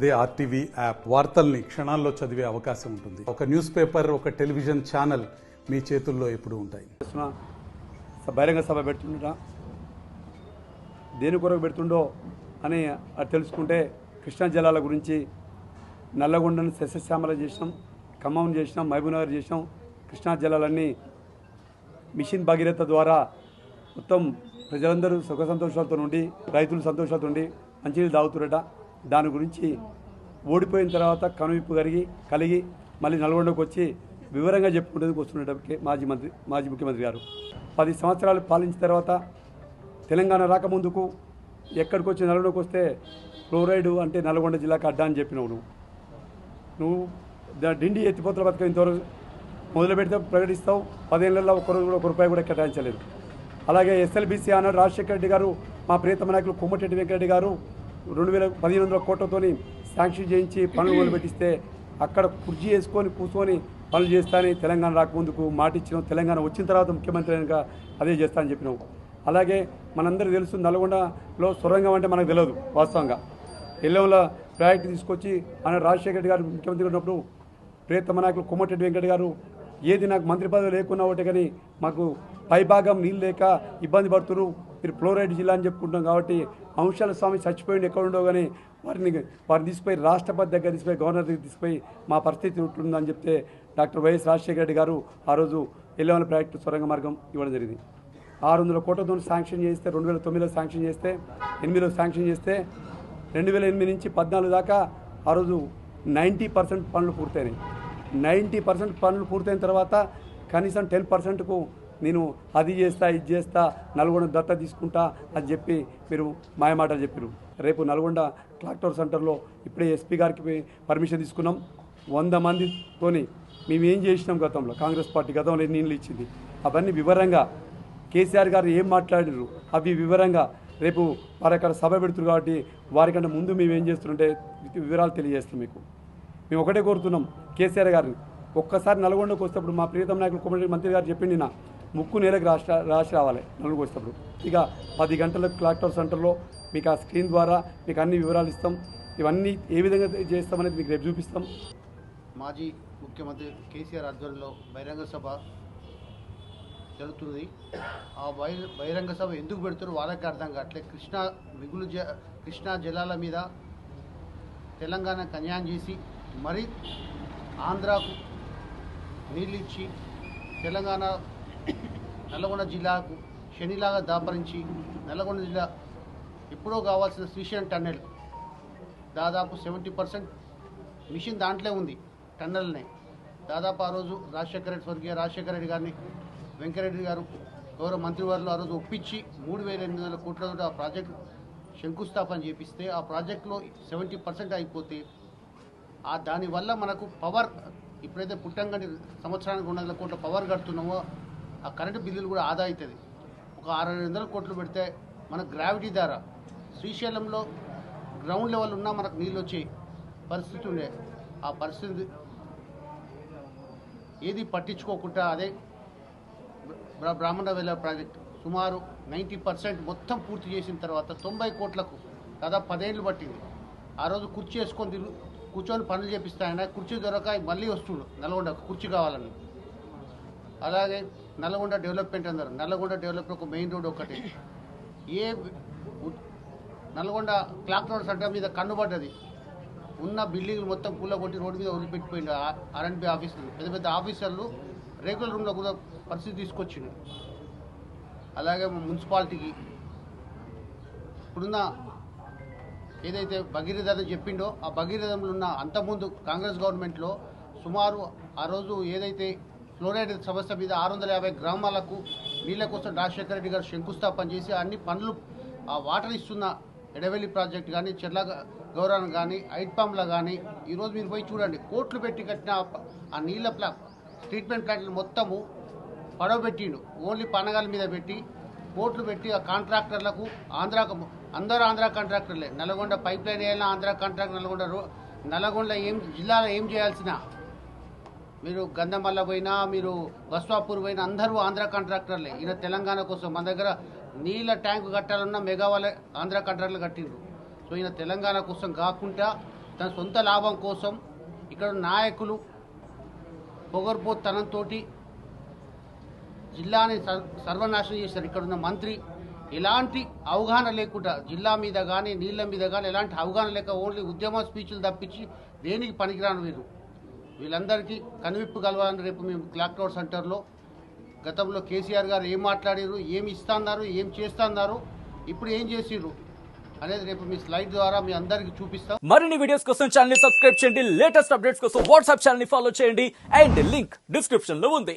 అదే RTV app వార్తల్ని క్షణాల్లో చదివే అవకాశం ఉంటుంది. ఒక న్యూస్ పేపర్ ఒక టెలివిజన్ ఛానల్ మీ చేతుల్లో ఎప్పుడు ఉంటాయి. బహిరంగ సభ పెడుతుండ దేని కొరకు పెడుతుండో అని అది తెలుసుకుంటే కృష్ణా జలాల గురించి నల్లగొండను సస్యశ్యామల చేసినాం ఖమ్మం చేసినాం మహబూబ్నగర్ చేసినాం. కృష్ణా జలాలన్నీ మిషన్ భగీరథ ద్వారా మొత్తం ప్రజలందరూ సుఖ సంతోషాలతో ఉండి రైతులు సంతోషాలతో ఉండి మంచినీళ్ళు తాగుతురట. దాని గురించి ఓడిపోయిన తర్వాత కనువిప్పు కలిగి కలిగి మళ్ళీ నల్గొండకు వచ్చి వివరంగా చెప్పుకునేందుకు వస్తున్నప్పటికీ మాజీ మంత్రి మాజీ ముఖ్యమంత్రి గారు. పది సంవత్సరాలు పాలించిన తర్వాత తెలంగాణ రాకముందుకు ఎక్కడికి వచ్చి నల్గొండకు వస్తే ఫ్లోరైడ్ అంటే నల్గొండ జిల్లాకు అడ్డా అని చెప్పినావు నువ్వు. నువ్వు డిండి ఎత్తిపోతల పథకం ఇంతవరకు మొదలు పెడితే ప్రకటిస్తావు పదేళ్ళలో ఒక్కరోజు కూడా ఒక రూపాయి కూడా కేటాయించలేదు. అలాగే ఎస్ఎల్బీసీ అన్నాడు రాజశేఖర రెడ్డి గారు మా ప్రియతమ నాయకులు కొమ్మటిరెడ్డి వెంకరెడ్డి గారు రెండు వేల పదిహేను వందల కోట్లతోని శాంక్షన్ చేయించి పనులు మొదలు పెట్టిస్తే అక్కడ కుర్జీ వేసుకొని కూర్చొని పనులు చేస్తానని తెలంగాణ రాకముందుకు మాట ఇచ్చినాం తెలంగాణ వచ్చిన తర్వాత ముఖ్యమంత్రి అయినాక అదే చేస్తానని చెప్పినాం. అలాగే మనందరూ తెలుసు నల్గొండలో సొరంగం అంటే మనకు తెలియదు వాస్తవంగా. ఎల్లంలో ప్రాజెక్టు తీసుకొచ్చి ఆయన రాజశేఖర రెడ్డి గారు ముఖ్యమంత్రి ఉన్నప్పుడు ప్రియతమ నాయకులు కొమ్మటిరెడ్డి వెంకట గారు ఏది నాకు మంత్రి పదవి లేకున్నా ఒకటే కానీ మాకు పైభాగం నీళ్ళు లేక ఇబ్బంది పడుతున్నారు. మీరు ఫ్లోరైడ్ జిల్లా అని చెప్పుకుంటాం కాబట్టి అంశాల స్వామి చచ్చిపోయింది ఎక్కడ ఉండవు కానీ వారిని వారిని తీసుకుపోయి రాష్ట్రపతి దగ్గర తీసుకుపోయి గవర్నర్ దగ్గర తీసుకుపోయి మా పరిస్థితి ఉంటుందని చెప్తే డాక్టర్ వైఎస్ రాజశేఖర రెడ్డి గారు ఆ రోజు ఎల్లవల ప్రాజెక్టు సొరంగ మార్గం ఇవ్వడం జరిగింది. ఆరు వందల కోట్లతో శాంక్షన్ చేస్తే రెండు వేల తొమ్మిదిలో శాంక్షన్ చేస్తే ఎనిమిదిలో శాంక్షన్ చేస్తే రెండు వేల ఎనిమిది నుంచి పద్నాలుగు దాకా ఆ రోజు నైంటీ పర్సెంట్ పనులు పూర్తయినాయి. నైంటీ పర్సెంట్ పనులు పూర్తయిన తర్వాత కనీసం టెన్ పర్సెంట్కు నేను అది చేస్తా ఇది చేస్తా నల్గొండ దత్త తీసుకుంటా అని చెప్పి మీరు మాయమాటలు చెప్పారు రేపు నల్గొండ ట్రాక్టర్ సెంటర్లో ఇప్పుడే ఎస్పీ గారికి పర్మిషన్ తీసుకున్నాం. వంద మందితోని మేమేం చేసినాం గతంలో? కాంగ్రెస్ పార్టీ గతంలో ఎన్ని నీళ్ళు ఇచ్చింది? అవన్నీ వివరంగా కేసీఆర్ గారు ఏం మాట్లాడారు అవి వివరంగా రేపు వారు అక్కడ సభ పెడుతున్నారు కాబట్టి వారికంటే ముందు మేము ఏం చేస్తుంటే వివరాలు తెలియజేస్తాం మీకు. మేము ఒకటే కోరుతున్నాం కేసీఆర్ గారిని. ఒక్కసారి నల్గొండకు వచ్చేటప్పుడు మా ప్రియతమ నాయకులు కొమ్మటి మంత్రి గారు చెప్పిండి నా ముక్కు నేలకు రాష్ట్ర రాసి రావాలి నలుగురు వస్తేప్పుడు ఇక పది గంటల క్లాక్టర్ సెంటర్లో మీకు ఆ స్క్రీన్ ద్వారా మీకు అన్ని వివరాలు ఇస్తాం. ఇవన్నీ ఏ విధంగా చేస్తామనేది మీకు రేపు చూపిస్తాం. మాజీ ముఖ్యమంత్రి కేసీఆర్ ఆధ్వర్యంలో బహిరంగ సభ జరుగుతుంది ఆ బహిరంగ సభ ఎందుకు పెడుతారో వాళ్ళకి అర్థం కావట్లే కృష్ణా మిగులు జ కృష్ణా జలాల మీద తెలంగాణ కన్యాం చేసి మరి ఆంధ్రాకు నీళ్ళు ఇచ్చి తెలంగాణ నల్లగొండ జిల్లాకు శనిలాగా దాపరించి నల్లగొండ జిల్లా ఎప్పుడో కావాల్సిన శ్రీశైలం టన్నెల్. దాదాపు సెవెంటీ పర్సెంట్ మిషన్ దాంట్లో ఉంది టన్నెల్నే. దాదాపు ఆ రోజు రాజశేఖర రెడ్డి స్వర్గీయ రాజశేఖర రెడ్డి గారిని వెంకరెడ్డి గారు గౌరవ మంత్రివర్యులు ఆ రోజు ఒప్పించి మూడు వేల ఎనిమిది వందల కోట్లతో ఆ ప్రాజెక్టు శంకుస్థాపన చేపిస్తే ఆ ప్రాజెక్టులో సెవెంటీ పర్సెంట్ అయిపోతే ఆ దానివల్ల మనకు పవర్ ఇప్పుడైతే పుట్టంగని సంవత్సరానికి రెండు వందల కోట్ల పవర్ కడుతున్నామో ఆ కరెంటు బిల్లులు కూడా ఆదా అవుతుంది. ఒక ఆరు వందల కోట్లు పెడితే మన గ్రావిటీ ద్వారా శ్రీశైలంలో గ్రౌండ్ లెవెల్ ఉన్నా మనకు నీళ్ళు వచ్చే పరిస్థితి ఉండే. ఆ పరిస్థితి ఏది పట్టించుకోకుండా అదే బ్రాహ్మణ వేల ప్రాజెక్ట్ సుమారు నైంటీ పర్సెంట్ మొత్తం పూర్తి చేసిన తర్వాత తొంభై కోట్లకు దాదాపు పదేళ్ళు పట్టింది. ఆ రోజు కుర్చీ వేసుకొని కూర్చొని పనులు చేపిస్తాయన కుర్చీ దొరక మళ్ళీ వస్తుడు నల్గొండ కుర్చీ కావాలని. అలాగే నల్గొండ డెవలప్మెంట్ అన్నారు. నల్గొండ డెవలప్మెంట్ ఒక మెయిన్ రోడ్ ఒకటి ఏ నల్గొండ క్లాక్ రోడ్ సెంటర్ మీద కన్నుబడ్డది ఉన్న బిల్డింగ్లు మొత్తం పూల కొట్టి రోడ్డు మీద వదిలిపెట్టిపోయింది ఆర్ఎండ్బి ఆఫీసులు. పెద్ద పెద్ద ఆఫీసర్లు రేకుల రూమ్లో కూడా పరిస్థితి తీసుకొచ్చింది అలాగే మున్సిపాలిటీకి ఇప్పుడున్న ఏదైతే భగీరథ అని చెప్పిండో ఆ భగీరథంలో ఉన్న అంతకుముందు కాంగ్రెస్ గవర్నమెంట్లో సుమారు ఆ రోజు ఏదైతే ఫ్లోరైడ్ సమస్య మీద ఆరు వందల యాభై గ్రామాలకు నీళ్ళ కోసం రాజశేఖర రెడ్డి గారు శంకుస్థాపన చేసి అన్ని పనులు ఆ వాటర్ ఇస్తున్న ఎడవెల్లి ప్రాజెక్ట్ కానీ చెర్ల గౌరవం కానీ ఐట్పామ్లో కానీ ఈరోజు మీరు పోయి చూడండి. కోట్లు పెట్టి కట్టిన ఆ నీళ్ళ ప్లా ట్రీట్మెంట్ ప్లాంట్లు మొత్తము పడవ పెట్టిండు. ఓన్లీ పనగాల మీద పెట్టి కోట్లు పెట్టి ఆ కాంట్రాక్టర్లకు ఆంధ్రాకు అందరూ ఆంధ్ర కాంట్రాక్టర్లే. నల్గొండ పైప్ లైన్ వేయాలన్నా ఆంధ్ర కాంట్రాక్టర్ నల్గొండ రో నల్గొండ ఏం జిల్లాలో ఏం చేయాల్సిన మీరు గంధమల్ల పోయినా మీరు బస్వాపూర్ పోయినా అందరూ ఆంధ్ర కాంట్రాక్టర్లే. ఈయన తెలంగాణ కోసం మన దగ్గర నీళ్ళ ట్యాంక్ కట్టాలన్నా మెగా ఆంధ్ర కాంట్రాక్టర్లు కట్టిండ్రు. సో ఈయన తెలంగాణ కోసం కాకుండా తన సొంత లాభం కోసం ఇక్కడ నాయకులు పొగర్పోతనంతో జిల్లాని సర్వనాశనం చేశారు. ఇక్కడ ఉన్న మంత్రి ఎలాంటి అవగాహన లేకుండా జిల్లా మీద కానీ నీళ్ళ మీద కానీ ఎలాంటి అవగాహన లేక ఓన్లీ ఉద్యమ స్పీచ్లు తప్పించి దేనికి పనికిరాను వీరు? వీళ్ళందరికీ కనువిప్పు కలవాలని రేపు మేము క్లాక్ టవర్ సెంటర్లో గతంలో కేసీఆర్ గారు ఏం మాట్లాడారు ఏం ఇస్తున్నారు ఏం చేస్తాన్నారు ఇప్పుడు ఏం చేసిర్రు అనేది రేపు మీ స్లైడ్ ద్వారా మీ అందరికీ చూపిస్తాం. మరిన్ని వీడియోస్ కోసం ఛానల్ సబ్స్క్రైబ్ చేయండి. లేటెస్ట్ అప్డేట్స్ కోసం వాట్సాప్ ఛానల్ ఫాలో చేయండి. అండ్ లింక్ డిస్క్రిప్షన్లో ఉంది.